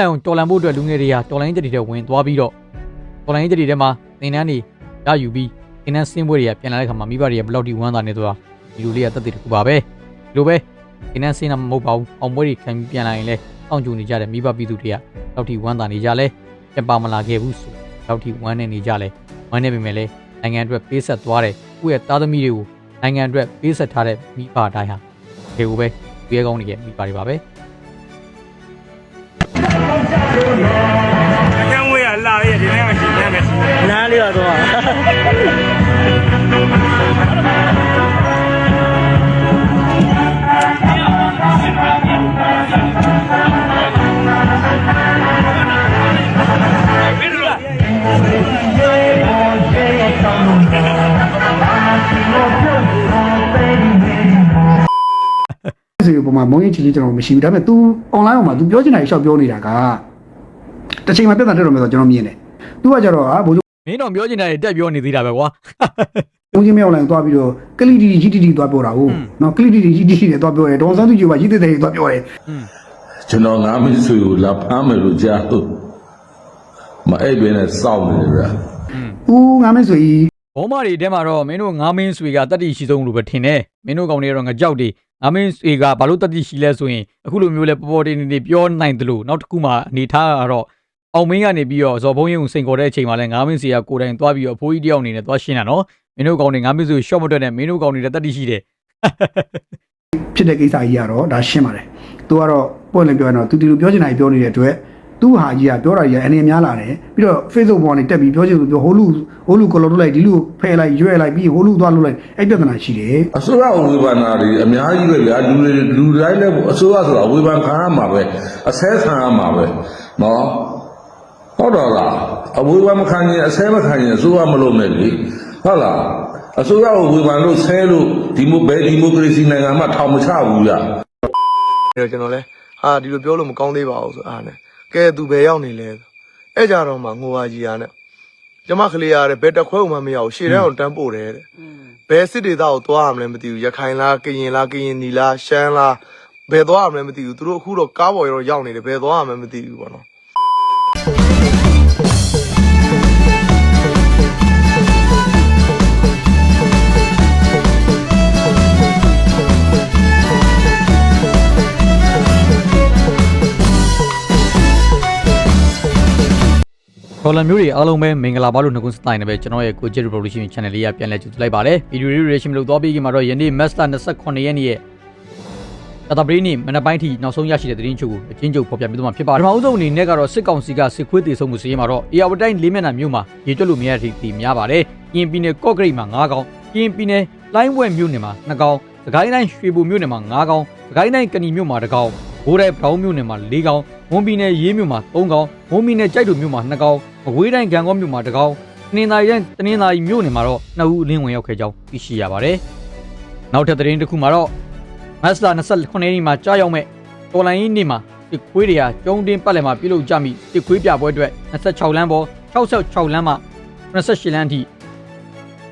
လန်ကိုတော်လန်ဖို့အတွက်လူငယ်တွေကတော်လိုင်းတက်တွေထဲဝင်သွားပြီးတော့တော်လိုင်းတက်တွေထဲမှာသင်တန်းတွေရယူပြီးသင်တန်းဆင်းပွဲတွေကပြန်လာတဲ့ခါမှာမိဘတွေကဘယ်လောက်ထိဝမ်းသာနေသွားဒီလိုလေးကတက်တဲ့တစ်ခုပါပဲဒီလိုပဲသင်တန်းဆင်းတာမဟုတ်ပါဘူးအောင်ပွဲတွေခံပြီးပြန်လာရင်လည်းစောင့်ကြိုနေကြတဲ့မိဘပြည်သူတွေကလောက်ထိဝမ်းသာနေကြလဲပြန်ပါမလာခဲ့ဘူးဆိုလောက်ထိဝမ်းနေနေကြလဲဝမ်းနေပေမဲ့လည်းနိုင်ငံအတွက်ပေးဆက်သွားတဲ့ကိုယ့်ရဲ့သားသမီးတွေကိုနိုင်ငံအတွက်ပေးဆက်ထားတဲ့မိဘတိုင်းဟာဒီကိုပဲပြေကောင်းနေရဲ့မိဘတွေပါပဲအ ကျန်းဝေးရလာရဲ့ဒီနေ့မှရှင်းနေမယ်နားလေးပါတော့ ဆိုပုံမှာမုံရင်ချီချင်းကျွန်တော်မရှိဘူးဒါပေမဲ့ तू online ပေါ်မှာ तू ပြောချင်တာရှောက်ပြောနေတာကတစ်ချိန်မှာပြဿနာတက်တော့မယ်ဆိုတော့ကျွန်တော်မြင်တယ် तू ကကြတော့ဟာဘိုး မင်းတော့ပြောချင်တယ်တက်ပြောနေသေးတာပဲကွာ ဘုန်းကြီးမြောက်လိုင်းသွားပြီးတော့ကလီတီဂျီတီတီသွားပြောတာဟုတ်နော်ကလီတီဂျီတီတီနဲ့သွားပြောတယ်ဒေါန်ဆန်းသူကြီးကရီးတဲ့တဲ့သွားပြောတယ် ကျွန်တော်ငါမင်းဆွေကိုလာဖမ်းမယ်လို့ကြားလို့မအဲ့ဘဲနဲ့စောင့်နေတယ်ဗျာ ဦးငါမဲဆိုကြီး ဘောမတွေထဲမှာတော့မင်းတို့ငါမင်းဆွေကတတ္တိရှိဆုံးလို့ပဲထင်တယ်မင်းတို့ကောင်တွေကတော့ငကြောက်တွေ ငါမင်းဆွေကဘာလို့တတ္တိရှိလဲဆိုရင်အခုလိုမျိုးလဲပေါ်ပေါ်တင်တင်ပြောနိုင်တယ်လို့နောက်တစ်ခုမှအနေထားကတော့အောင်မင်းကနေပြီးတော့ဇော်ဘုံရင်ကိုစိန်ခေါ်တဲ့အချိန်မှာလဲငါမင်းဆွေကကိုယ်တိုင်သွားပြီးတော့အဖိုးကြီးတယောက်အနေနဲ့သွားရှင်းတာနော်မင်းတို့ကောင်တွေငါမင်းဆွေရှော့မတွက်နဲ့မင်းတို့ကောင်တွေလည်းတတ္တိရှိတယ်ဖြစ်တဲ့ကိစ္စကြီးကတော့ဒါရှင်းပါတယ် तू ကတော့ပွင့်လင်းပြောရင်တော့ तू ဒီလိုပြောချင်တာကြီးပြောနေတဲ့အတွက် သူ့ဟာကြီးကပြောတာကြီးအနေများလာတယ်ပြီးတော့ Facebook ပေါ်ကနေတက်ပြီးပြောချင်လို့ပြောဟိုလူဟိုလူကလော်လုပ်လိုက်ဒီလူဖဲလိုက်ရွဲ့လိုက်ပြီးဟိုလူသွားလုပ်လိုက်အဲ့ပြဿနာရှိတယ်အစိုးရဝေဖန်တာတွေအများကြီးပဲဗျာလူတွေလူတိုင်းလည်းအစိုးရဆိုတာဝေဖန်ခံရမှာပဲအဆဲခံရမှာပဲနော်ဟုတ်တော့လားအဝေဖန်မခံရင်အဆဲမခံရင်အစိုးရမလုပ်နဲ့လေဟုတ်လားအစိုးရကိုဝေဖန်လို့ဆဲလို့ဒီမိုဘယ်ဒီမိုကရေစီနိုင်ငံမှာထောင်မချဘူးဗျာပြီးတော့ကျွန်တော်လဲဟာဒီလိုပြောလို့မကောင်းသေးပါဘူးဆိုအားနဲ့ ကဲသူဘယ်ရောက်နေလဲဆိုအဲ့ကြတော့မှငိုပါကြီးရနဲ့ကျမကလေးရတဲ့ဘယ်တစ်ခွဲမှမရဘူးရှေ့တန်းအောင်တန်းပို့တယ်တဲ့ဘယ်စစ်ဒေသကိုသွားရမလဲမသိဘူးရခိုင်လားကရင်လားကရင်နီလားရှမ်းလားဘယ်သွားရမလဲမသိဘူးသူတို့အခုတော့ကားပေါ်ရောရောက်နေတယ်ဘယ်သွားရမလဲမသိဘူးပေါ့နော် ခေါ်လမျိုးတွေအားလုံးပဲမင်္ဂလာပါလို့နှုတ်ခွန်းစတိုင်းနေပဲကျွန်တော်ရဲ့ကိုဂျက် revolution channel လေးကပြန်လဲကြည့်လိုက်ပါတယ်ဗီဒီယိုလေး reaction လို့သွားပြီးခင်မှာတော့ယနေ့ master 28ရက်နေ့ရဲ့တတပရီနေ့မနက်ပိုင်းထိနောက်ဆုံးရရှိတဲ့သတင်းချုပ်ကိုအချင်းချုပ်ဖော်ပြပေးသွားမှာဖြစ်ပါတယ်ပထမဆုံးအနေနဲ့ကတော့စစ်ကောင်စီကစစ်ခွေးတေဆုံးမှုစီးရင်မှာတော့အေယာဝတိုင်းလေးမျက်နှာမြို့မှာရေကျွတ်လို့မရတဲ့ထိများပါတယ်ကရင်ပြည်နယ်ကော့ဂရိတ်မှာ9កောင်ကရင်ပြည်နယ်လိုင်းဘွဲ့မြို့နယ်မှာ2កောင်စကိုင်းတိုင်းရွှေဘိုမြို့နယ်မှာ9កောင်စကိုင်းတိုင်းကဏီမြို့မှာ1កောင်ဘိုးတိုင်းဗောင်းမြို့နယ်မှာ4កောင် မွန်ပြည်နယ်ရေးမြို့မှာ3ကောင်မွန်ပြည်နယ်ကြိုက်တို့မြို့မှာ2ကောင်မကွေးတိုင်းဂံကောမြို့မှာ2ကောင်တနင်္သာရီတိုင်းတနင်္သာရီမြို့နယ်မှာတော့နှစ်ဦးအလင်းဝင်ရောက်ခဲ့ကြောင်းသိရှိရပါတယ်။နောက်ထပ်သတင်းတစ်ခုမှာတော့မတ်လ29ရက်နေ့မှာကြားရောက်မဲ့တော်လိုင်းရေးနေ့မှာတစ်ခွေးတွေကကျုံတင်းပတ်လည်မှာပြုလုပ်ကြမိတစ်ခွေးပြပွဲအတွက်26လမ်းပေါ်66လမ်းမှ28လမ်းအထိ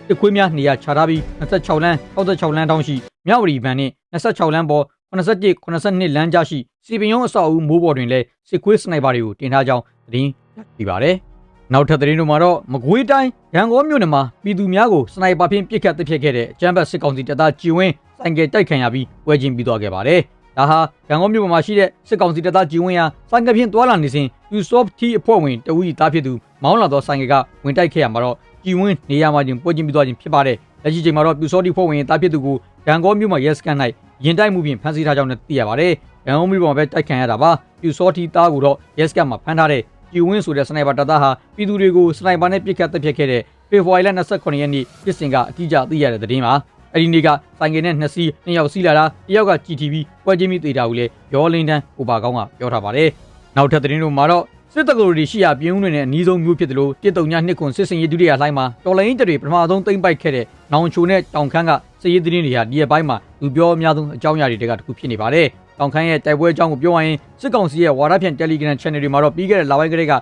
တစ်ခွေးများနေရာချထားပြီး26လမ်း66လမ်းတောင်းရှိမြဝတီဘဏ်နှင့်26လမ်းပေါ် 81 82လမ်းကြားရှိစီပင်ရုံးအဆောက်အဦမိုးပေါ်တွင်လည်းစစ်ခွေးစနိုက်ပါတွေကိုတင်ထားကြောင်းသတင်းရရှိပါတယ်။နောက်ထပ်သတင်းတို့မှာတော့မကွေးတိုင်းရန်ကုန်မြို့နယ်မှာပြည်သူများကိုစနိုက်ပါဖြင့်ပစ်ခတ်တပ်ဖြတ်ခဲ့တဲ့အကြမ်းဖက်စစ်ကောင်စီတပ်သားကြည်ဝင်းဆိုင်ကယ်တိုက်ခံရပြီးပွဲချင်းပြီးသွားခဲ့ပါတယ်။ဒါဟာရန်ကုန်မြို့ပေါ်မှာရှိတဲ့စစ်ကောင်စီတပ်သားကြည်ဝင်းဟာဆိုင်ကယ်ဖြင့်တွာလာနေစဉ် Usoft T အဖွဲ့ဝင်တဦး၏တားဖြစ်သူမောင်းလာသောဆိုင်ကယ်ကဝင်တိုက်ခဲ့ရမှာတော့ကြည်ဝင်းနေရာမှာချင်းပွဲချင်းပြီးသွားခြင်းဖြစ်ပါတယ်။လက်ရှိချိန်မှာတော့ Usoft T အဖွဲ့ဝင်တားဖြစ်သူကိုရန်ကုန်မြို့မှာရဲစခန်း၌ ရင်တိုက်မှုဖြင့်ဖမ်းဆီးထားကြောင်းလည်းသိရပါတယ်။ရန်ကုန်မြို့ပေါ်မှာပဲတိုက်ခံရတာပါ။ Usoft T တားကိုတော့ရဲစခန်းမှာဖမ်းထားတဲ့ကျူဝင်းဆိုတဲ့စနိုက်ပါတပ်သားဟာပြည်သူတွေကိုစနိုက်ပါနဲ့ပစ်ခတ်တပ်ဖြတ်ခဲ့တဲ့ဖေဖော်ဝါရီလ29ရက်နေ့ပြည်စင်ကအတိအကျသိရတဲ့သတင်းပါအဲ့ဒီနေ့ကဆိုင်ကယ်နဲ့နှစ်စီးနှစ်ယောက်စီးလာတာတစ်ယောက်က GTV ပွဲချင်းမိသေးတာကိုလည်းရောလင်းတန်းကိုပါကောင်းကပြောထားပါတယ်နောက်ထပ်သတင်းတို့မှာတော့စစ်တက္ကသိုလ်တွေရှိရာပြင်းဦးတွေနဲ့အနီးဆုံးမျိုးဖြစ်တယ်လို့တစ်တုံညနှစ်ခွန်စစ်စင်ရေးဒုတိယလှိုင်းမှာတော်လိုင်းတက်တွေပထမဆုံးသိမ့်ပိုက်ခဲ့တဲ့နောင်ချိုနဲ့တောင်ခမ်းက စစ်ရေးသတင်းတွေဟာဒီရက်ပိုင်းမှာလူပြောအများဆုံးအကြောင်းအရာတွေတကတစ်ခုဖြစ်နေပါတယ်တောင်ခမ်းရဲ့တိုက်ပွဲအကြောင်းကိုပြောရရင်စစ်ကောင်စီရဲ့ဝါဒဖြန့် Telegram Channel တွေမှာတော့ပြီးခဲ့တဲ့လပိုင်းကလေးက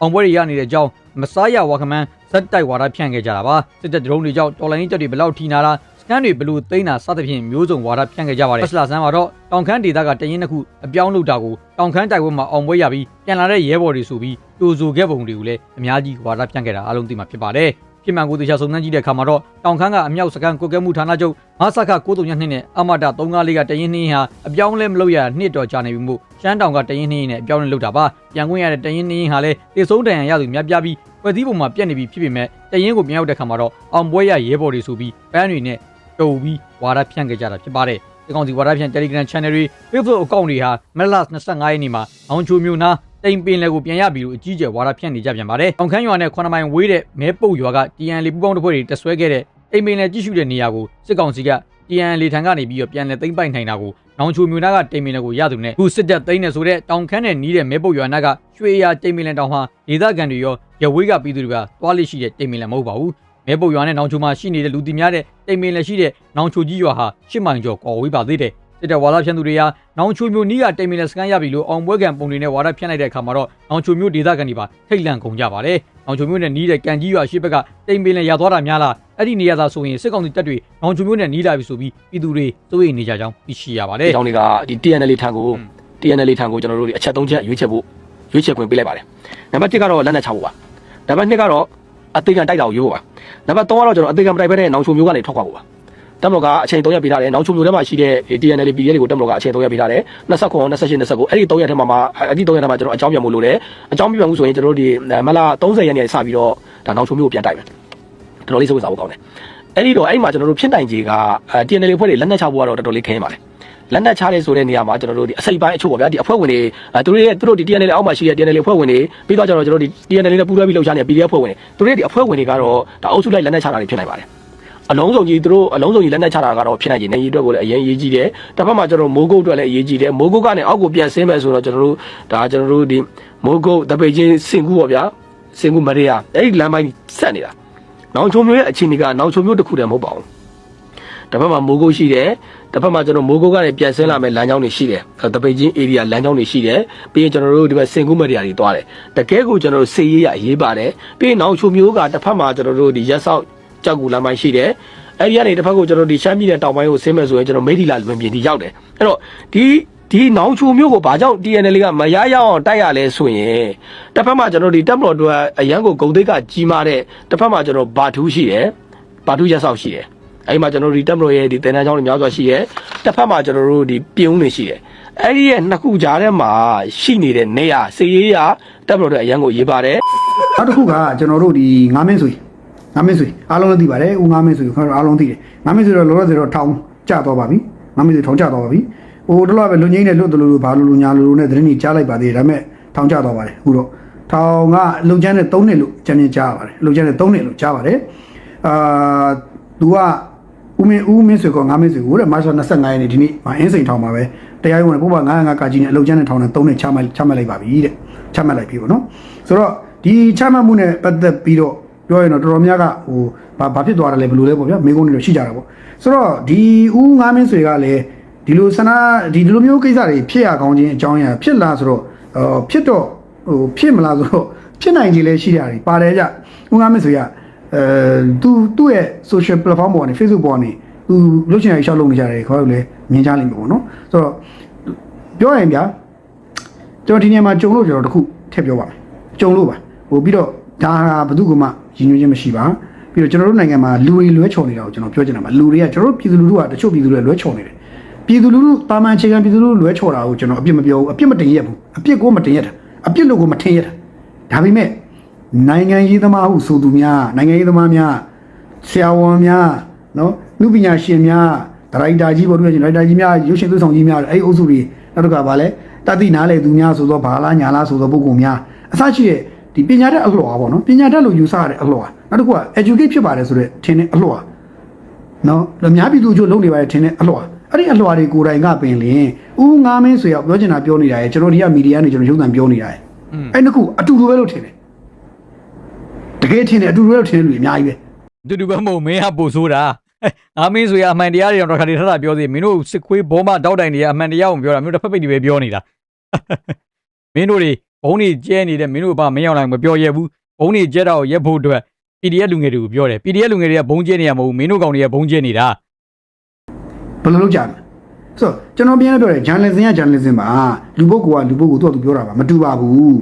အောင်ပွဲတွေရနေတဲ့အကြောင်းမစားရဝါခမန်းဇက်တိုက်ဝါဒဖြန့်ခဲ့ကြတာပါစစ်တပ်ဒရုန်းတွေကြောင့်တော်လိုင်းတက်တွေဘယ်လောက်ထိနာလားစကကန်းတွေဘလို့သိမ်းတာစသဖြင့်မျိုးစုံဝါဒဖြန့်ခဲ့ကြပါတယ်။ဆလာဆန်းမှာတော့တောင်ခမ်းဒေသကတရင်တစ်ခုအပြောင်းလုပ်တာကိုတောင်ခမ်းတိုက်ပွဲမှာအောင်ပွဲရပြီးပြန်လာတဲ့ရဲဘော်တွေဆိုပြီးတူဆူခဲ့ပုံတွေကိုလည်းအများကြီးဝါဒဖြန့်ခဲ့တာအားလုံးသိမှာဖြစ်ပါတယ်။ ဖြစ်မှန်ကိုတရားစုံစမ်းကြည့်တဲ့အခါမှာတော့တောင်ခမ်းကအမြောက်စကန်ကုတ်ကဲမှုဌာနချုပ်မဆခ932နဲ့အမတာ354ကတရင်နှင်းဟာအပြောင်းလဲမလုပ်ရနှစ်တော်ကြာနေပြီမို့ရှမ်းတောင်ကတရင်နှင်းနဲ့အပြောင်းလဲလုပ်တာပါပြန်ခွင့်ရတဲ့တရင်နှင်းဟာလည်းတေဆုံးတန်ရန်ရသူများပြားပြီးဖွဲ့စည်းပုံမှာပြက်နေပြီဖြစ်ပေမဲ့တရင်ကိုပြန်ရောက်တဲ့အခါမှာတော့အောင်ပွဲရရဲဘော်တွေဆိုပြီးပန်းတွေနဲ့တုံပြီးဝါဒဖြန့်ခဲ့ကြတာဖြစ်ပါတယ်ဒီကောင်စီဝါဒဖြန့် Telegram Channel တွေ Facebook အကောင့်တွေဟာမလတ်25ရက်နေ့မှာအောင်ချိုမျိုးနာ တိမ်ပင်လည်းကိုပြန်ရပြီလို့အကြီးကျယ်ဝါဒဖြန့်နေကြပြန်ပါတယ်။အောင်ခမ်းရွာနဲ့ခွန်မိုင်ဝေးတဲ့မဲပုတ်ရွာက TN လေပူပေါင်းတစ်ဖွဲ့တွေတဆွဲခဲ့တဲ့တိမ်ပင်လည်းကြည့်ရှုတဲ့နေရာကိုစစ်ကောင်စီက TN လေထံကနေပြီးတော့ပြန်လဲသိမ့်ပိုက်နိုင်တာကိုနောင်ချိုမျိုးနာကတိမ်ပင်လည်းကိုရသူနဲ့ခုစစ်တပ်သိမ်းနေဆိုတဲ့တောင်ခမ်းနဲ့နီးတဲ့မဲပုတ်ရွာနာကရွှေရာတိမ်ပင်လည်းတောင်ဟာဒေသခံတွေရောရဝေးကပြည်သူတွေကသွားလိရှိတဲ့တိမ်ပင်လည်းမဟုတ်ပါဘူး။မဲပုတ်ရွာနဲ့နောင်ချိုမှာရှိနေတဲ့လူတီများတဲ့တိမ်ပင်လည်းရှိတဲ့နောင်ချိုကြီးရွာဟာရှစ်မိုင်ကျော်ကော်ဝေးပါသေးတယ်။ စစ်တပ်ဝါဒဖြန့်သူတွေဟာနောင်ချိုမျိုးနီးကတိမ်မီလက်စကန်ရပြီလို့အောင်ပွဲကံပုံတွေနဲ့ဝါဒဖြန့်လိုက်တဲ့အခါမှာတော့နောင်ချိုမျိုးဒေသခံတွေပါထိတ်လန့်ကုန်ကြပါတယ်။နောင်ချိုမျိုးနဲ့နီးတဲ့ကန်ကြီးရွာရှိဘက်ကတိမ်ပင်လည်းရသွားတာများလားအဲ့ဒီနေရာသာဆိုရင်စစ်ကောင်စီတပ်တွေနောင်ချိုမျိုးနဲ့နီးလာပြီဆိုပြီးပြည်သူတွေစိုးရိမ်နေကြကြောင်းသိရှိရပါတယ်ဒီကြောင့်တွေကဒီ TNL ထံကိုอืม TNL ထံကိုကျွန်တော်တို့ဒီအချက်၃ချက်ရွေးချက်ဖို့ရွေးချက်ခွင့်ပေးလိုက်ပါတယ်နံပါတ်1ကတော့လက်နက်ချဖို့ပါနံပါတ်2ကတော့အသေးခံတိုက်တာကိုရွေးဖို့ပါနံပါတ်3ကတော့ကျွန်တော်အသေးခံမတိုက်ဘဲနဲ့နောင်ချုံမျိုးကနေထွက်ခွာဖို့ပါ တက်မတော်ကအချိန်3ရက်ပေးထားတယ်နောင်ချုံမျိုးထဲမှာရှိတဲ့ TNL PDF တွေကိုတက်မတော်ကအချိန်3ရက်ပေးထားတယ်29 28 29အဲ့ဒီ3ရက်ထဲမှာမှာအဲ့ဒီ3ရက်ထဲမှာကျွန်တော်အကြောင်းပြန်ဖို့လိုတယ်အကြောင်းပြန်မှုဆိုရင်ကျွန်တော်တို့ဒီမလာ30ရက်နေ့စပြီးတော့ဒါနောင်ချုံမျိုးကိုပြန်တိုက်မယ်တော်တော်လေးစိတ်ဝင်စားဖို့ကောင်းတယ်အဲ့ဒီတော့အဲ့ဒီမှာကျွန်တော်တို့ဖြစ်နိုင်ခြေက TNL ဖွဲ့တွေလက်နက်ချဖို့ကတော့တော်တော်လေးခင်းပါတယ်လက်နက်ချရဲဆိုတဲ့နေရာမှာကျွန်တော်တို့ဒီအစိပ်ပိုင်းအချို့ပေါ့ဗျာဒီအဖွဲ့ဝင်တွေအဲသူတို့ရဲ့သူတို့ဒီ TNL အောက်မှာရှိတဲ့ TNL အဖွဲ့ဝင်တွေပြီးတော့ကျွန်တော်တို့ဒီ TNL နဲ့ပူးတွဲပြီးလှုပ်ရှားနေတဲ့ PDF အဖွဲ့ဝင်တွေသူတို့ရဲ့ဒီအဖွဲ့ဝင်တွေကတော့ဒါအုပ်စုလိုက်လက်နက်ချတာတွေဖြစ်နိုင်ပါတယ် အလုံးစုံကြီးသူတို့အလုံးစုံကြီးလက်နက်ချတာကတော့ဖြစ်နိုင်ရင်နေကြီးအတွက်ကိုလည်းအရင်အရေးကြီးတယ်တစ်ဖက်မှာကျွန်တော်မိုးကုတ်အတွက်လည်းအရေးကြီးတယ်မိုးကုတ်ကနေအောက်ကိုပြန်ဆင်းမယ်ဆိုတော့ကျွန်တော်တို့ဒါကျွန်တော်တို့ဒီမိုးကုတ်တပိတ်ချင်းစင်ကူပေါ့ဗျာစင်ကူမရေယာအဲ့ဒီလမ်းပိုင်းဆက်နေတာနောင်ချုံမျိုးရဲ့အခြေအနေကနောင်ချုံမျိုးတစ်ခုတည်းမဟုတ်ပါဘူးတစ်ဖက်မှာမိုးကုတ်ရှိတယ်တစ်ဖက်မှာကျွန်တော်မိုးကုတ်ကနေပြန်ဆင်းလာမဲ့လမ်းကြောင်းတွေရှိတယ်အဲတပိတ်ချင်း area လမ်းကြောင်းတွေရှိတယ်ပြီးရင်ကျွန်တော်တို့ဒီဘက်စင်ကူးမတရားတွေတွားတယ်တကယ်ကိုကျွန်တော်တို့စေရေးရအရေးပါတယ်ပြီးရင်နောက်ချိုမျိုးကတစ်ဖက်မှာကျွန်တော်တို့ဒီရက်ဆောက် ကြောက်ကူလမ်းပိုင်းရှိတယ်အဲ့ဒီကနေတစ်ဖက်ကိုကျွန်တော်ဒီရှမ်းပြည်နယ်တောင်ပိုင်းကိုဆင်းမယ်ဆိုရင်ကျွန်တော်မိထီလာလွင်ပြင်ဒီရောက်တယ်အဲ့တော့ဒီဒီနောင်ချိုမျိုးကိုဘာကြောင့် TNL ကမရရအောင်တိုက်ရလဲဆိုရင်တစ်ဖက်မှာကျွန်တော်ဒီတပ်မတော်တို့ကအရန်ကိုဂုံသိက္ခကြီးမားတဲ့တစ်ဖက်မှာကျွန်တော်ဘာထူးရှိတယ်ဘာထူးရက်ဆောက်ရှိတယ်အဲ့ဒီမှာကျွန်တော်တို့ဒီတက်မလို့ရဲ့ဒီတင်တန်းချောင်းတွေများစွာရှိရဲတစ်ဖက်မှာကျွန်တော်တို့ဒီပြုံးတွေရှိတယ်အဲ့ဒီရဲ့နှစ်ခုကြားထဲမှာရှိနေတဲ့နေရစေရေးရတက်မလို့တဲ့အရန်ကိုရေးပါတယ်နောက်တစ်ခုကကျွန်တော်တို့ဒီငါးမင်းဆွေငါး မင်းဆွေအားလုံးလည်းသိပါတယ်ဦးငါးမင်းဆွေကျွန်တော်တို့အားလုံးသိတယ်ငါးမင်းဆွေတော့လောလောဆယ်တော့ထောင်ကျသွားပါပြီငါးမင်းဆွေထောင်ကျသွားပါပြီဟိုတလောပဲလူငိမ့်နဲ့လွတ်တယ်လို့ဘာလို့လူညာလို့နဲ့သတင်းကြီးကြားလိုက်ပါသေးတယ်ဒါပေမဲ့ထောင်ကျသွားပါတယ်အခုတော့ထောင်ကလုံချမ်းနဲ့3နှစ်လို့ကြံပြင်းကြားပါတယ်လုံချမ်းနဲ့3နှစ်လို့ကြားပါတယ်အာသူကဦးမင်းဦးမင်းဆွေကငါးမင်းဆွေကိုတဲ့မတ်လ25ရက်နေ့ဒီနေ့မအင်းစိန်ထောင်ပါပဲတရားရုံးကပုဗ္ဗ905ကကြီးနဲ့အလုံချမ်းနဲ့ထောင်နဲ့3နှစ်ချမှတ်ချမှတ်လိုက်ပါပြီတဲ့ချမှတ်လိုက်ပြီပေါ့နော်ဆိုတော့ဒီချမှတ်မှုနဲ့ပတ်သက်ပြီးတော့ ပြောရင်တော့တော်တော်များကဟိုဘာဘာဖြစ်သွားတယ်လဲဘယ်လိုလဲပေါ့ဗျာမိကုန်းတွေတော့ရှိကြတာပေါ့ဆိုတော့ဒီဦးငါးမင်းဆွေကလည်းဒီလိုဆန္ဒဒီလိုမျိုးကိစ္စတွေဖြစ်ရကောင်းခြင်းအကြောင်းအရာဖြစ်လာဆိုတော့အော်ဖြစ်တော့ဟိုဖြစ်မလားဆိုတော့ဖြစ်နိုင်ကြီးလဲရှိကြတယ်ပါတယ်ကြဦးငါးမင်းဆွေကအဲသူသူ့ရဲ့ social platform ပေါ်ကနေ Facebook ပေါ်ကနေသူလုတ်ချင်ရရှောက်လုပ်နေကြတယ်ခေါ်လို့လဲမြင်ကြလိမ့်မယ်ပေါ့နော်ဆိုတော့ပြောရင်ဗျာကျွန်တော်ဒီနေရာမှာကြုံလို့ကျွန်တော်တခုထည့်ပြောပါမယ်ကြုံလို့ပါဟိုပြီးတော့ဒါဟာဘယ်သူကမှ ရည်ညွှန်းခြင်းမရှိပါပြီးတော့ကျွန်တော်တို့နိုင်ငံမှာလူတွေလွဲချော်နေတာကိုကျွန်တော်ပြောချင်တာပါလူတွေကကျွန်တော်တို့ပြည်သူလူထုကတချို့ပြည်သူတွေလွဲချော်နေတယ်ပြည်သူလူထုတာမန်အခြေခံပြည်သူလူထုလွဲချော်တာကိုကျွန်တော်အပြစ်မပြောဘူးအပြစ်မတင်ရက်ဘူးအပြစ်ကိုမတင်ရက်တာအပြစ်လို့ကိုမထင်ရက်တာဒါပေမဲ့နိုင်ငံရေးသမားဟုဆိုသူများနိုင်ငံရေးသမားများဆရာဝန်များနော်လူပညာရှင်များဒရိုက်တာကြီးပေါ်တူရှင်ဒရိုက်တာကြီးများရုပ်ရှင်သွေးဆောင်ကြီးများအဲ့ဒီအုပ်စုတွေနောက်တစ်ခါဗာလဲတတိနားလေသူများဆိုတော့ဘာလားညာလားဆိုတော့ပုဂ္ဂိုလ်များအစရှိတဲ့ ဒီပညာတတ်အလှော်ပါပေါ့နော်ပညာတတ်လို့ယူဆရတဲ့အလှော်နောက်တစ်ခုက educate ဖြစ်ပါတယ်ဆိုတော့ထင်တဲ့အလှော်နော်အများပြည်သူအကျိုးလုပ်နေပါတယ်ထင်တဲ့အလှော်အဲ့ဒီအလှော်တွေကိုယ်တိုင်ကပင်လင်ဦးငါးမင်းဆိုရောက်ပြောချင်တာပြောနေတာရဲ့ကျွန်တော်ဒီကမီဒီယာနေကျွန်တော်ရုပ်သံပြောနေတာရဲ့အဲ့နှစ်ခုအတူတူပဲလို့ထင်တယ်တကယ်ထင်တယ်အတူတူပဲလို့ထင်တယ်လူတွေအများကြီးပဲတူတူပဲမဟုတ်မင်းဟာပို့ဆိုတာငါမင်းဆိုရအမှန်တရားတွေတော့ခါတည်းထထပြောသေးမင်းတို့စစ်ခွေးဘောမတောက်တိုင်တွေကအမှန်တရားကိုပြောတာမင်းတို့တစ်ဖက်ပိတ်တွေပဲပြောနေတာမင်းတို့တွေ ဘုံတွေကျဲနေတဲ့မင်းတို့ဘာမင်းအောင်လိုက်မပြောရဘူးဘုံတွေကျဲတာကိုရက်ဖို့အတွက် PDF လူငယ်တွေကိုပြောတယ် PDF လူငယ်တွေကဘုံကျဲနေရမဟုတ်ဘူးမင်းတို့ကောင်တွေကဘုံကျဲနေတာဘယ်လိုလုပ်ကြမလဲဆိုတော့ကျွန်တော်ပြန်လည်းပြောတယ် journalism က journalism ပါလူပုဂ္ဂိုလ်ကလူပုဂ္ဂိုလ်သူကသူပြောတာပါမတူပါဘူး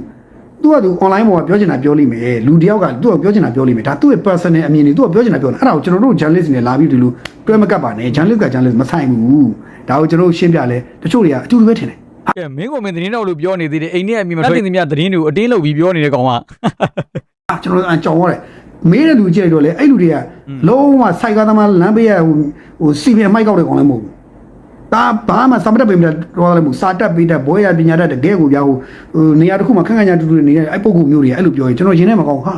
သူကသူ online ပေါ်ကပြောချင်တာပြောလိမ့်မယ်လူတယောက်ကသူကပြောချင်တာပြောလိမ့်မယ်ဒါသူ့ရဲ့ personal အမြင်တွေသူကပြောချင်တာပြောတယ်အဲ့ဒါကိုကျွန်တော်တို့ journalist တွေလာပြီးဒီလိုတွဲမကပ်ပါနဲ့ journalist က journalist မဆိုင်ဘူးဒါကိုကျွန်တော်တို့ရှင်းပြလဲတချို့တွေကအတူတူပဲထင်တယ် ကဲမင်းကမင်းသတင်းတော်လို့ပြောနေသေးတယ်အိမ်နဲ့အမိမထွက်တင်သမျှသတင်းတွေကိုအတင်းလုပ်ပြီးပြောနေတဲ့ကောင်ကအာကျွန်တော်အကြောင်းရတယ်မေးတဲ့လူကြည့်လိုက်တော့လေအဲ့လူတွေကလုံးဝစိုက်ကားသမားလမ်းပေးရဟိုဟိုစီပင်မိုက်ကောက်တဲ့ကောင်လည်းမဟုတ်ဘူးဒါဘာမှစမတက်ပေးမလားတော့လည်းမဟုတ်စာတက်ပေးတဲ့ဘွဲရပညာတတ်တဲ့ကဲကိုပြဟိုဟိုနေရာတစ်ခုမှာခက်ခက်ညာတူတူနေတဲ့အဲ့ပုံကူမျိုးတွေအဲ့လိုပြောရင်ကျွန်တော်ရင်ထဲမှာကောင်းဟာ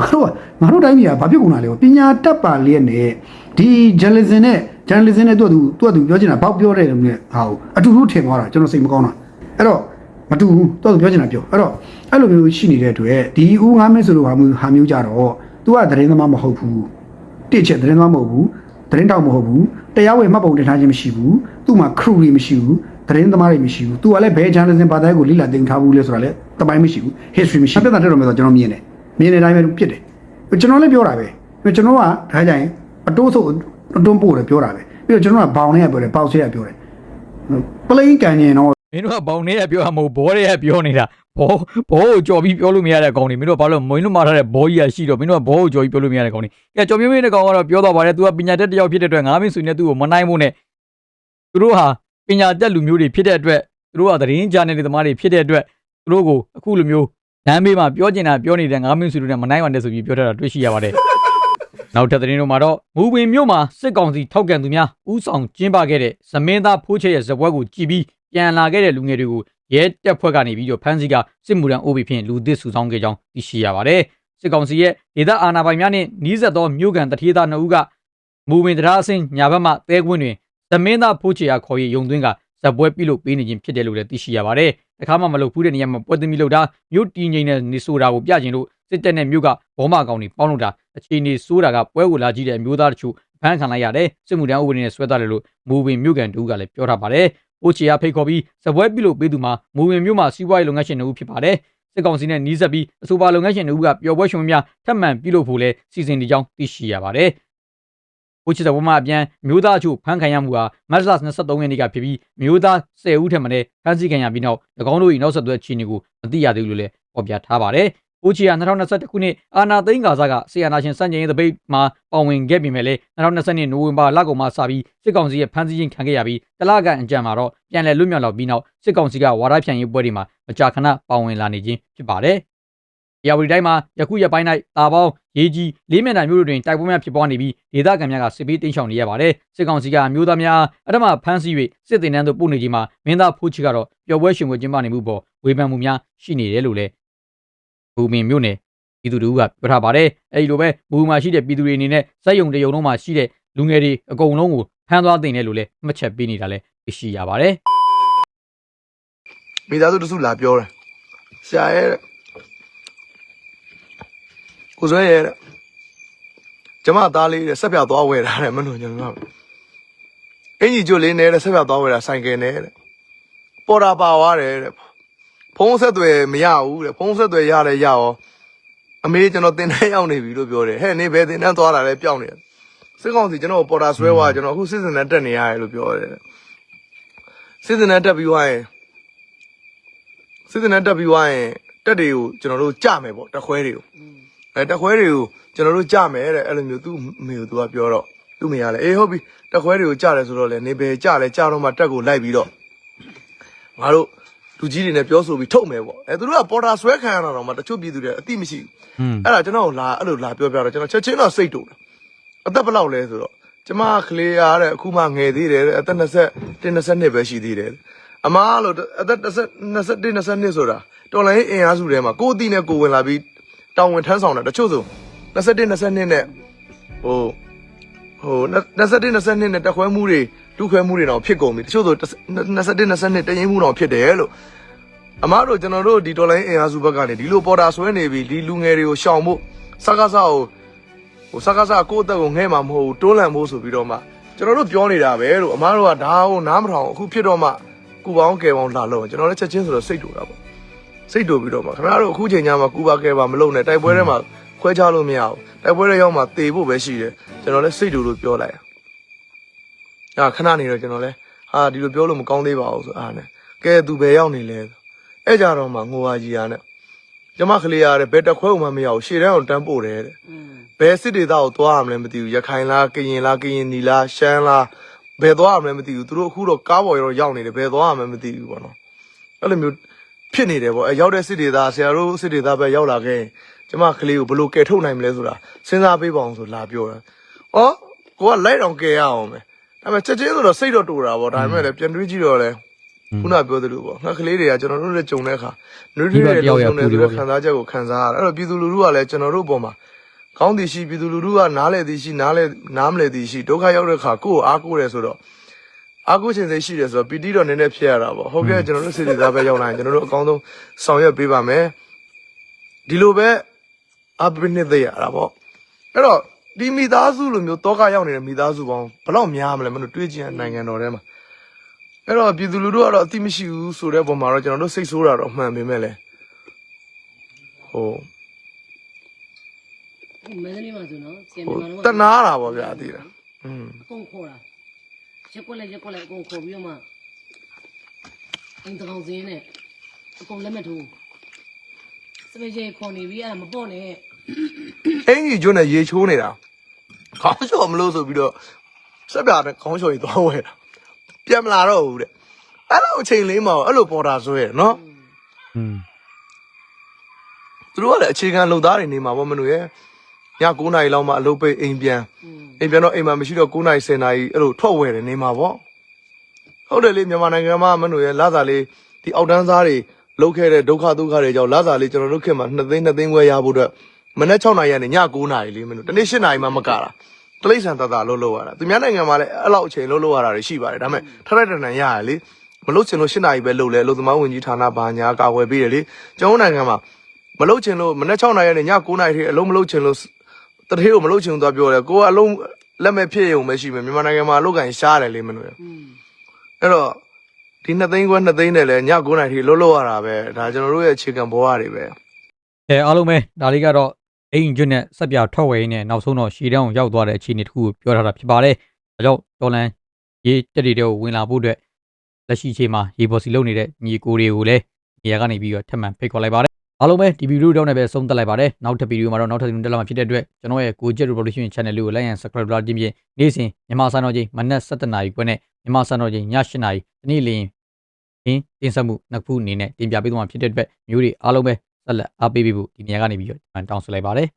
ငါတို့ကငါတို့တိုင်းပြည်ကဘာဖြစ်ကုန်တာလဲပညာတတ်ပါလျက်နဲ့ဒီ journalism နဲ့ journalism နဲ့သူ့သူသူ့သူပြောချင်တာဘောက်ပြောတယ်လို့မျိုးဟာအတူတူထင်သွားတာကျွန်တော်စိတ်မကောင်းတာအဲ့တော့မတူဘူးတော့သူပြောချင်တာပြောအဲ့တော့အဲ့လိုမျိုးရှိနေတဲ့အတွက်ဒီဦးငါးမင်းဆိုလိုဟာမျိုးဟာမျိုးကြတော့ तू ကသတင်းသမားမဟုတ်ဘူးတစ်ချက်သတင်းသမားမဟုတ်ဘူးသတင်းတောက်မဟုတ်ဘူးတရားဝင်မှတ်ပုံတင်ထားခြင်းမရှိဘူးသူ့မှာ crew တွေမရှိဘူးသတင်းသမားတွေမရှိဘူး तू ကလည်းဘယ် journalism ဘာသာကိုလိလာတင်ထားဘူးလဲဆိုတာလည်းတပိုင်းမရှိဘူး history မရှိဘူးပြဿနာတက်တော့မယ်ဆိုတော့ကျွန်တော်မြင်တယ်မြင်တဲ့အတိုင်းပဲဖြစ်တယ်ကျွန်တော်လည်းပြောတာပဲကျွန်တော်ကဒါကြရင်အတိုးဆိုအ တွန်းပို့တယ်ပြောတာပဲပြီးတော့ကျွန်တော်ကဘောင်နဲ့ပြောတယ်ပေါက်ဆေးရပြောတယ် plain ကန်ရင်တော့မင်းတို့ကဘောင်နဲ့ပြောရမဟုတ်ဘောတွေကပြောနေတာဘောဘောကိုကြော်ပြီးပြောလို့မရတဲ့ကောင်တွေမင်းတို့ကဘာလို့မင်းတို့မှာထားတဲ့ဘောကြီးရရှိတော့မင်းတို့ကဘောကိုကြော်ပြီးပြောလို့မရတဲ့ကောင်တွေကဲကြော်ပြင်းပြင်းတဲ့ကောင်ကတော့ပြောတော့ပါတယ် तू ကပညာတတ်တစ်ယောက်ဖြစ်တဲ့အတွက်ငါးမင်းဆွေနဲ့သူ့ကိုမနိုင်ဖို့နဲ့သူတို့ဟာပညာတတ်လူမျိုးတွေဖြစ်တဲ့အတွက်သူတို့ကသတင်းဂျာနယ်တွေသမားတွေဖြစ်တဲ့အတွက်သူတို့ကိုအခုလိုမျိုးလမ်းဘေးမှာပြောကျင်တာပြောနေတဲ့ငါးမင်းဆွေတို့နဲ့မနိုင်ပါနဲ့ဆိုပြီးပြောထားတာတွေ့ရှိရပါတယ် နောက်ထပ်သတင်းတို့မှာတော့မူပင်မြို့မှာစစ်ကောင်စီထောက်ကန်သူများဥဆောင်ကျင်းပခဲ့တဲ့သမင်းသားဖိုးချဲရဲ့ဇပွဲကိုကြည်ပြီးပြန်လာခဲ့တဲ့လူငယ်တွေကိုရဲတပ်ဖွဲ့ကနေပြီးတော့ဖမ်းဆီးကစစ်မှုထမ်းအိုးပြီးဖြင့်လူသစ်စုဆောင်ခဲ့ကြောင်းသိရှိရပါတယ်။စစ်ကောင်စီရဲ့ဒေသအာဏာပိုင်များနဲ့နှီးဆက်သောမြို့ကန်တထေးသားနှစ်ဦးကမူပင်တရားအဆင်းညာဘက်မှတဲကွင်းတွင်သမင်းသားဖိုးချဲအားခေါ်၍ယုံသွင်းကဇပွဲပြုလုပ်ပေးနေခြင်းဖြစ်တယ်လို့လည်းသိရှိရပါတယ်။တခါမှမလုပ်ဘူးတဲ့နေရာမှာပွဲသမီလုပ်တာမြို့တည်ငြိမ်တဲ့နေဆိုတာကိုပြကျင်လို့စစ်တပ်နဲ့မြို့ကဘောမကောင်တွေပေါင်းလို့တာ အခြေအနေဆိုးတာကပွဲကိုလာကြည့်တဲ့အမျိုးသားတချို့ဖမ်းခံလိုက်ရတယ်စစ်မှုထမ်းဥပဒေနဲ့ဆွဲသားတယ်လို့မူပင်မြို့ကန်တူကလည်းပြောထားပါတယ်။အိုချီယာဖိတ်ခေါ်ပြီးဇပွဲပြုလုပ်ပေးသူမှာမူပင်မြို့မှာစီးပွားရေးလုပ်ငန်းရှင်တွေဖြစ်ပါတယ်။စစ်ကောင်စီနဲ့နှီးဆက်ပြီးအဆိုပါလုပ်ငန်းရှင်တွေကပျော်ပွဲရှင်များထပ်မံပြုလုပ်ဖို့လဲစီစဉ်နေကြောင်းသိရှိရပါတယ်။ဘိုးချစ်တဲ့ဘုမအပြန်မျိုးသားအချို့ဖမ်းခံရမှုဟာမတ်လ23ရက်နေ့ကဖြစ်ပြီးမျိုးသား10ဦးထက်မနည်းဖမ်းဆီးခံရပြီးနောက်၎င်းတို့၏နောက်ဆက်တွဲအခြေအနေကိုမသိရသေးဘူးလို့လည်းဖော်ပြထားပါတယ်။ ဘိုးချီယာ2021ခုနှစ်အာနာသိန်းကာစာကဆီယနာရှင်စံကျင်ရေးတပိတ်မှာပါဝင်ခဲ့ပြီမဲ့လည်း2020နိုဝင်ဘာလကုန်မှစပြီးစစ်ကောင်စီရဲ့ဖမ်းဆီးခြင်းခံခဲ့ရပြီးတလကန်အကြံမှာတော့ပြန်လည်လွတ်မြောက်လာပြီးနောက်စစ်ကောင်စီကဝါဒဖြန့်ရေးပွဲတွေမှာမကြာခဏပါဝင်လာနေခြင်းဖြစ်ပါတယ်။ရာဝတီတိုင်းမှာယခုရက်ပိုင်း၌တာပေါင်းရေးကြီးလေးမျက်နှာမျိုးတို့တွင်တိုက်ပွဲများဖြစ်ပွားနေပြီးဒေသခံများကစစ်ပေးတင်းရှောင်နေရပါတယ်။စစ်ကောင်စီကအမျိုးသားများအထမဖမ်းဆီး၍စစ်တင်တန်းသို့ပို့နေခြင်းမှာမင်းသားဖိုးချီကတော့ပျော်ပွဲရှင်ပွဲကျင်းပနေမှုပေါ်ဝေဖန်မှုများရှိနေတယ်လို့လည်း ဘူမင်မြို့နယ်ပြည်သူတို့ကပြောထားပါတယ်။အဲဒီလိုပဲဘူမှာရှိတဲ့ပြည်သူတွေအနေနဲ့စက်ယုံတယုံလုံးမှာရှိတဲ့လူငယ်တွေအကုန်လုံးကိုဖမ်းသွားတင်တယ်လို့လည်းမှတ်ချက်ပေးနေတာလည်းသိရှိရပါတယ်။မိသားစုတစုလာပြောတယ်ဆရာရဲ့တဲ့ကိုစွဲရဲ့တဲ့ကျမသားလေးတဲ့ဆက်ပြသွားဝယ်တာတဲ့မလို့ကျွန်တော်ကအင်ကြီးကျွတ်လေးနဲ့တဲ့ဆက်ပြသွားဝယ်တာဆိုင်ကယ်နဲ့တဲ့ပေါ်တာပါသွားတယ်တဲ့ ဖုံးဆက်သွယ်မရဘူးတဲ့ဖုံးဆက်သွယ်ရတယ်ရရောအမေကျွန်တော်တင်တန်းရောက်နေပြီလို့ပြောတယ်ဟဲ့နေဘယ်တင်တန်းသွားတာလဲပျောက်နေတယ်စစ်ကောင်စီကျွန်တော်ပေါ်တာဆွဲသွားကျွန်တော်အခုစစ်စင်နဲ့တက်နေရတယ်လို့ပြောတယ်စစ်စင်နဲ့တက်ပြီးသွားရင်စစ်စင်နဲ့တက်ပြီးသွားရင်တက်တွေကိုကျွန်တော်တို့ကြမယ်ပေါ့တက်ခွဲတွေကိုအဲတက်ခွဲတွေကိုကျွန်တော်တို့ကြမယ်တဲ့အဲ့လိုမျိုးသူ့မေကိုသူကပြောတော့သူ့မေကလည်းအေးဟုတ်ပြီတက်ခွဲတွေကိုကြတယ်ဆိုတော့လေနေပဲကြလဲကြတော့မှတက်ကိုလိုက်ပြီးတော့ငါတို့ လူကြီးတွေနဲ့ပြောဆိုပြီးထုတ်မယ်ပေါ့အဲသူတို့ကပေါ်တာဆွဲခံရတာတော့မှတချို့ပြည်သူတွေအတိမရှိဘူးอืมအဲ့ဒါကျွန်တော်လာအဲ့လိုလာပြောပြတော့ကျွန်တော်ချက်ချင်းတော့စိတ်တူတယ်အသက်ဘယ်လောက်လဲဆိုတော့ကျမကလေးရတဲ့အခုမှငယ်သေးတယ်တဲ့အသက်20 22ပဲရှိသေးတယ်အမားလို့အသက်21 22ဆိုတာတော်လိုင်းအင်အားစုထဲမှာကိုယ်အတိနဲ့ကိုယ်ဝင်လာပြီးတောင်းဝင်ထမ်းဆောင်တာတချို့ဆို21 22နဲ့ဟိုဟို21 22နဲ့တက်ခွဲမှုတွေ လူခွဲမှုတွေတော့ဖြစ်ကုန်ပြီတချို့ဆို21 22တရင်မှုတော့ဖြစ်တယ်လို့အမားတို့ကျွန်တော်တို့ဒီတော်လိုင်းအင်အားစုဘက်ကနေဒီလိုပေါ်တာဆွဲနေပြီဒီလူငယ်တွေကိုရှောင်ဖို့စကားစားကိုဟိုစကားစားကိုယ့်အသက်ကိုငဲ့မှာမဟုတ်ဘူးတွန်းလှန်ဖို့ဆိုပြီးတော့မှကျွန်တော်တို့ပြောနေတာပဲလို့အမားတို့ကဒါကိုနားမထောင်အခုဖြစ်တော့မှကူပေါင်းကယ်ပေါင်းလာလို့ကျွန်တော်လည်းချက်ချင်းဆိုတော့စိတ်တူတာပေါ့စိတ်တူပြီးတော့မှခင်ဗျားတို့အခုချိန်ညမှာကူပါကယ်ပါမလုပ်နဲ့တိုက်ပွဲထဲမှာခွဲခြားလို့မရဘူးတိုက်ပွဲထဲရောက်မှတေဖို့ပဲရှိတယ်ကျွန်တော်လည်းစိတ်တူလို့ပြောလိုက် အာခဏနေတော့ကျွန်တော်လဲဟာဒီလိုပြောလို့မကောင်းသေးပါဘူးဆိုအားနဲ့ကဲသူဘယ်ရောက်နေလဲဆိုအဲ့ကြတော့မှငိုပါကြီးရနဲ့ကျမကလေးရတဲ့ဘယ်တက်ခွဲမှမရဘူးရှေ့တန်းအောင်တန်းပို့တယ်တဲ့ဘယ်စစ်ဒေသကိုသွားရမလဲမသိဘူးရခိုင်လားကရင်လားကရင်နီလားရှမ်းလားဘယ်သွားရမလဲမသိဘူးသူတို့အခုတော့ကားပေါ်ရောရောက်နေတယ်ဘယ်သွားရမလဲမသိဘူးပေါ့နော်အဲ့လိုမျိုးဖြစ်နေတယ်ပေါ့အဲရောက်တဲ့စစ်ဒေသဆရာတို့စစ်ဒေသပဲရောက်လာခဲ့ရင်ကျမကလေးကိုဘယ်လိုကယ်ထုတ်နိုင်မလဲဆိုတာစဉ်းစားပေးပါအောင်ဆိုလာပြောတာဩကိုကလိုက်တော့ကယ်ရအောင်ပဲ ဒါပေမဲ့ချက်ချင်းဆိုတော့စိတ်တော့တူတာပေါ့ဒါပေမဲ့လည်းပြန်တွေးကြည့်တော့လဲခုနပြောသလိုပေါ့ငါကလေးတွေကကျွန်တော်တို့နဲ့ကြုံတဲ့အခါနွေးထွေးတဲ့လုံခြုံတဲ့ဆိုတဲ့ခံစားချက်ကိုခံစားရတာအဲ့တော့ပြည်သူလူထုကလည်းကျွန်တော်တို့အပေါ်မှာကောင်းသည်ရှိပြည်သူလူထုကနားလေသည်ရှိနားလေနားမလဲသည်ရှိဒုက္ခရောက်တဲ့အခါကိုယ့်ကိုအားကိုးတယ်ဆိုတော့အားကိုးခြင်းစိတ်ရှိတယ်ဆိုတော့ပီတိတော့နည်းနည်းဖြစ်ရတာပေါ့ဟုတ်ကဲ့ကျွန်တော်တို့စိတ်တွေသားပဲရောက်လာရင်ကျွန်တော်တို့အကောင်းဆုံးဆောင်ရွက်ပေးပါမယ်ဒီလိုပဲအပိနိသေရတာပေါ့အဲ့တော့ ဒီမိသားစုလိုမျိုးတောကရောက်နေတဲ့မိသားစုပေါင်းဘယ်တော့များမလဲမလို့တွေးကြည့်ရနိုင်ငံတော်ထဲမှာအဲ့တော့ပြည်သူလူထုကတော့အတိမရှိဘူးဆိုတဲ့ပုံမှာတော့ကျွန်တော်တို့စိတ်ဆိုးတာတော့မှန်ပေမဲ့လေဟိုမန္တလေးမှာဆိုနော်ဆီယမ်ဟိုမြန်မာတော့တနာတာပေါ့ဗျာအတိတာอืมအကုန်ခေါ်တာရက်ကွက်လိုက်ရက်ကွက်လိုက်အကုန်ခေါ်ပြီးတော့မှအင်းတကောင်စင်းနဲ့အကုန်လက်မထိုးစပယ်ဂျယ်ခေါ်နေပြီးအဲ့ဒါမပေါ့နဲ့ အင်ကြီးကျွန်းနဲ့ရေချိုးနေတာခေါင်းလျှော်မလို့ဆိုပြီးတော့ဆက်ပြာနဲ့ခေါင်းလျှော်ကြီးသွားဝဲတာပြန်မလာတော့ဘူးတဲ့အဲ့လိုအချိန်လေးမှာအဲ့လိုပေါ်တာဆိုရယ်နော်อืมသူတို့ကလည်းအခြေခံလုံသားတွေနေမှာပေါ့မလို့ရယ်ည9နာရီလောက်မှအလုပ်ပိတ်အိမ်ပြန်အိမ်ပြန်တော့အိမ်မှာမရှိတော့9နာရီ10နာရီအဲ့လိုထွက်ဝဲတယ်နေမှာပေါ့ဟုတ်တယ်လေမြန်မာနိုင်ငံမှာမလို့ရယ်လသာလေးဒီအောက်တန်းစားတွေလုတ်ခဲ့တဲ့ဒုက္ခဒုက္ခတွေကြောင့်လသာလေးကျွန်တော်တို့ခင်မှာ2သိန်း2သိန်းခွဲရဖို့အတွက် မနေ့6နာရီကနေည9နာရီလေးမင်းတို့တနေ့7နာရီမှမကတာတလိမ့်ဆန်တတလို့လို့ရတာသူများနိုင်ငံမှာလည်းအဲ့လောက်အချိန်လို့လို့ရတာတွေရှိပါတယ်ဒါပေမဲ့ထထတန်တန်ရရလေမလို့ချင်လို့7နာရီပဲလို့လဲလို့သမားဝင်ကြီးဌာနဘာညာကာဝယ်ပေးတယ်လေကျွန်တော်နိုင်ငံမှာမလို့ချင်လို့မနေ့6နာရီကနေည9နာရီထိအလုံးမလို့ချင်လို့တတိယကိုမလို့ချင်လို့သွားပြောတယ်ကိုကအလုံးလက်မဲ့ဖြစ်ရုံပဲရှိမယ်မြန်မာနိုင်ငံမှာလောက်ကန်ရှားတယ်လေမင်းတို့အဲ့တော့ဒီနှစ်သိန်းခွဲနှစ်သိန်းနဲ့လည်းည9နာရီထိလှုပ်လှုပ်ရတာပဲဒါကျွန်တော်တို့ရဲ့အခြေခံဘဝတွေပဲအဲအားလုံးပဲဒါလေးကတော့ အိမ်ကျွန်းနဲ့စက်ပြထွက်ဝဲရင်းနဲ့နောက်ဆုံးတော့ရှီတန်းကိုရောက်သွားတဲ့အခြေအနေတစ်ခုကိုပြောထားတာဖြစ်ပါတယ်။ဒါကြောင့်တော်လန်ရေးတက်တွေကိုဝင်လာဖို့အတွက်လက်ရှိအချိန်မှာရေပေါ်စီလုံနေတဲ့ညီကိုတွေကိုလည်းနေရာကနေပြီးတော့ထပ်မံဖိတ်ခေါ်လိုက်ပါတယ်။အားလုံးပဲဒီဗီဒီယိုတော့နဲ့ပဲဆုံးသက်လိုက်ပါတယ်။နောက်ထပ်ဗီဒီယိုမှာတော့နောက်ထပ်တင်တက်လာမှာဖြစ်တဲ့အတွက်ကျွန်တော်ရဲ့ Go Jet Revolution Channel လေးကို like and subscribe လုပ်ခြင်းဖြင့်နေ့စဉ်မြန်မာစံတော်ချိန်မနက်7:00နာရီခွဲနဲ့မြန်မာစံတော်ချိန်ည8:00နာရီဒီနေ့လင်းင်းတင်ဆက်မှုနှစ်ခုအနေနဲ့တင်ပြပေးသွားမှာဖြစ်တဲ့အတွက်မျိုးတွေအားလုံးပဲ ဆက်လက်အားပေးပေးဖို့ဒီနေရာကနေပြီးတော့တောင်းဆိုလိုက်ပါတယ်